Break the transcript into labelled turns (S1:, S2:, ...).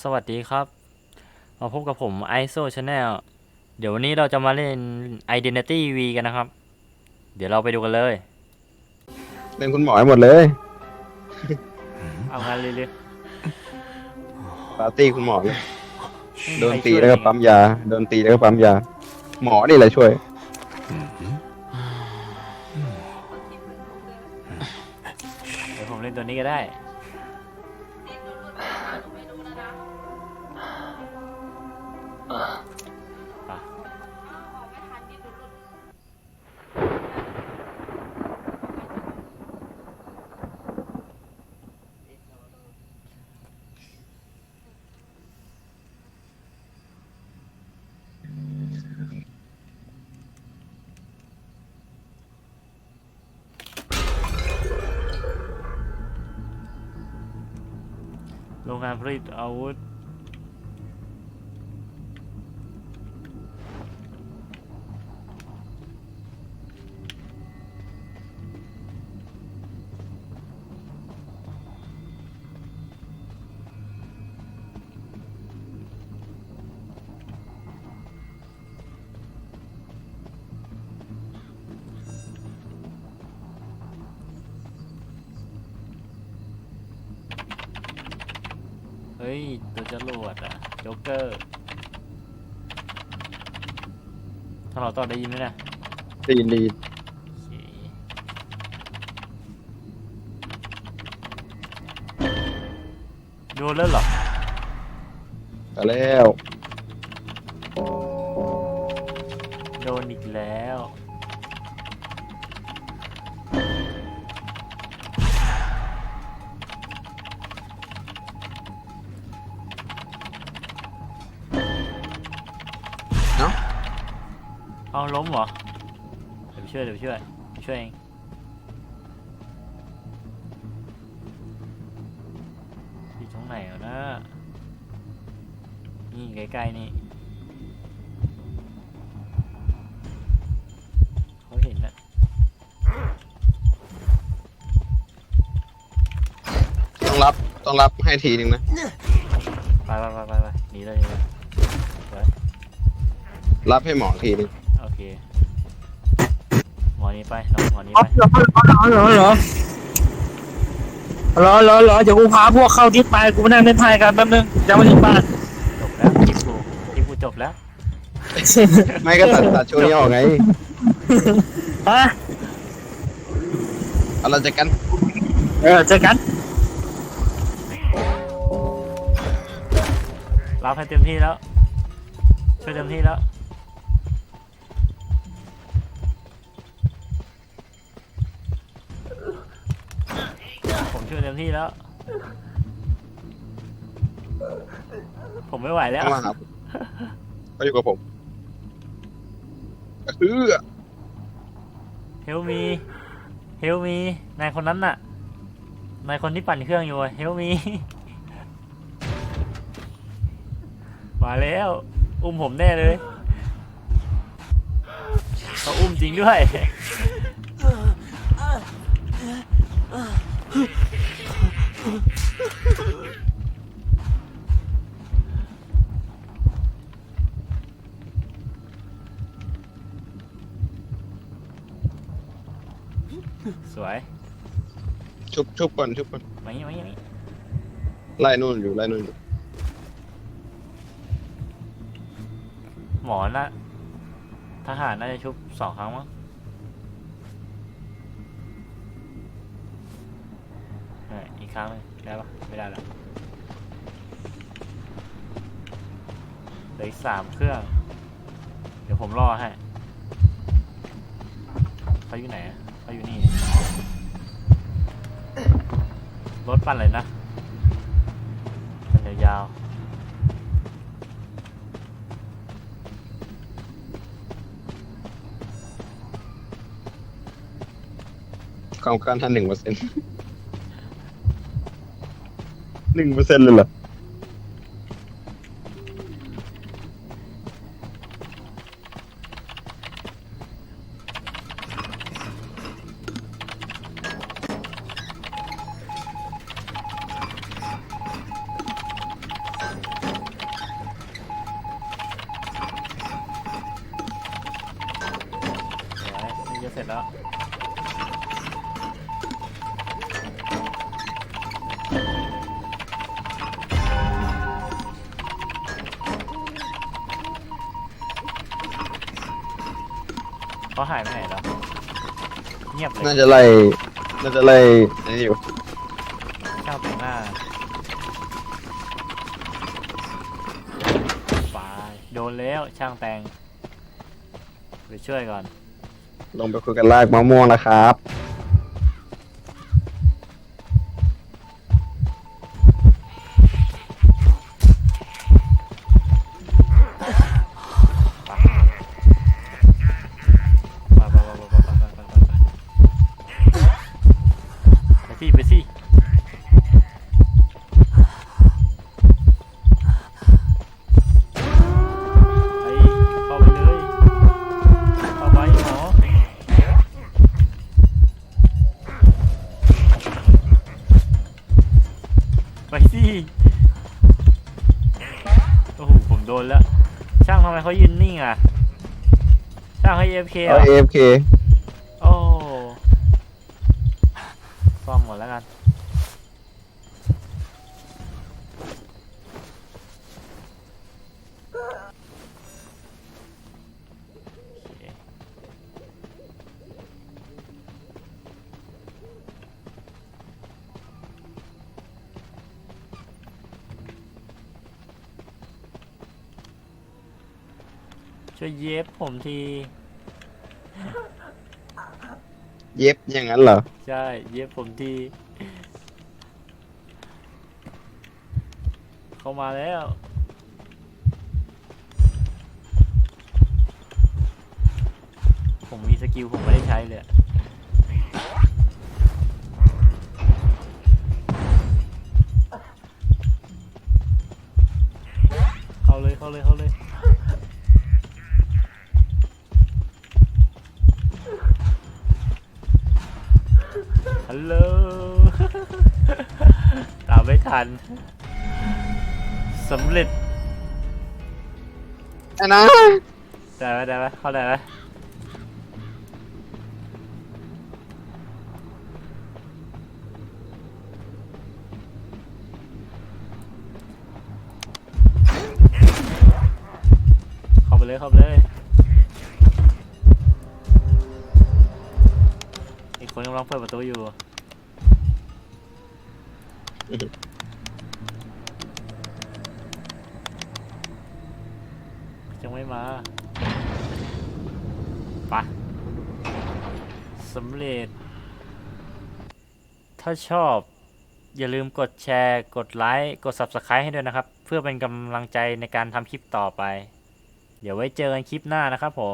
S1: สวัสดีครับ มาพบกับผม ISO Channel เดี๋ยววันนี้เราจะมาเล่น Identity V กันนะครับ เดี๋ยวเราไปดูกันเลย
S2: เป็นคุณหมอให้หมดเลย
S1: เอางานเลยเลย
S2: ปาร์ตี้คุณหมอเลยโดนตีแล้วก็ปั๊มยาโดนตีแล้วก็ปั๊มยา หมอนี่แหละช่วย
S1: เดี๋ยวผมเล่นตัวนี้ก็ได้ โรงงา ฮ้ย ตัวจรวดอะโจ๊กเกอร์ถ้าเราต่อได้ยินไหมนะ
S2: ตีนดี
S1: โอเคโดนแล้วเหรอ
S2: ไปแล้ว
S1: โดนอีกแล้ว
S2: เอา
S1: ล้มเหรอ เดี๋ยวไปช่วยเดี๋ยวไปช่วยไปช่วยเอง อยู่ตรงไหนอะนะ นี่ใกล้ๆนี่เขาเห็นแล้ว
S2: ต้องรับต้องรับให้ทีนึงนะ
S1: ไปไปไปไปไปหนีเลยหนีเลย
S2: รับให้หมอทีนึง
S1: โอเค หมอนี้ไปน้องหมอนี้ไป
S3: เหรอเหรอเหรอเหรอเหรอเหรอเดี๋ยวกูพาพวกเข้าทิศไปกูมานั่งเล่นไพ่กันแป๊บนึงจะมาถึงบ้าน
S1: จบแล้วคลิปกูคลิปกูจบแล้ว
S2: ไม่ก็ตัดตัดช่วงนี้ออกไง
S3: ฮะ
S2: เอาเราจะกัน
S3: เออเจอกัน
S1: รับให้เต็มที่แล้วช่วยเต็มที่แล้ว มช่วยเต็มที่แล้ว ผมไม่ไหวแล้ว
S2: เข้ามาครับเขาอยู่กับผมเออ
S1: เฮลมีเฮลมีนายคนนั้นน่ะนายคนที่ปั่นเครื่องอยู่เฮลมีมาแล้ว อุ้มผมแน่เลยเขาอุ้มจริงด้วย สวย
S2: ชุบชุบก่อนชุบก่อน
S1: มาอย่างนี้มาอย่างนี้
S2: ไล่นู่นอยู่ไล่นู่นอยู่
S1: หมอน่ะทหารน่าจะชุบสองครั้งมั้ง อีกครั้งนึงได้ปะไม่ได้แล้วเหลืออีกสามเครื่อง เดี๋ยวผมรอให้เขาอยู่ไหนเขาอยู่นี่ รถปั่นเลยนะปั่นยาว
S2: ความการทันหนึ่งเปอร์เซ็นต์ หนึ่งเปอร์เซ็นต์เลยเหรอ
S1: เขาหายไปไหนแล้วเงียบเลย
S2: น่าจะไล่ น่าจะไล่ไอ้นี่อยู่
S1: เจ้าแต่งหน้าไปโดนแล้วช่างแต่งไปช่วยก่อน
S2: ลงไปคุยกันลากมะม่วงแล้วครับ
S1: ไปสิโอ้โหผมโดนแล้ว ช่างทำไมเขายืนนิ่งอะ ช่างเขา AFK เหร
S2: เอา
S1: อ
S2: AFK
S1: โอ้ซ่อมหมดแล้วกัน ช่วยเย็บผมที
S2: เย็บอย่างนั้นเหรอ
S1: ใช่ เย็บผมที เข้ามาแล้ว ผมมีสกิลผมไม่ได้ใช้เลยอะเข้าเลยเข้าเลยเข้าเลย ทันสำเร็จ
S2: ไอ้นะ
S1: ได้ไหมได้ไหมเข้าได้ไหมเข้าไปเลยเข้าไปเลยอีกคนกำลังเปิดประตูอยู่ ยังไม่มาไปะสำเร็จ ถ้าชอบอย่าลืมกดแชร์ กดไลค์ กด Subscribe ให้ด้วยนะครับ เพื่อเป็นกำลังใจในการทำคลิปต่อไป เดี๋ยวไว้เจอกันคลิปหน้านะครับผม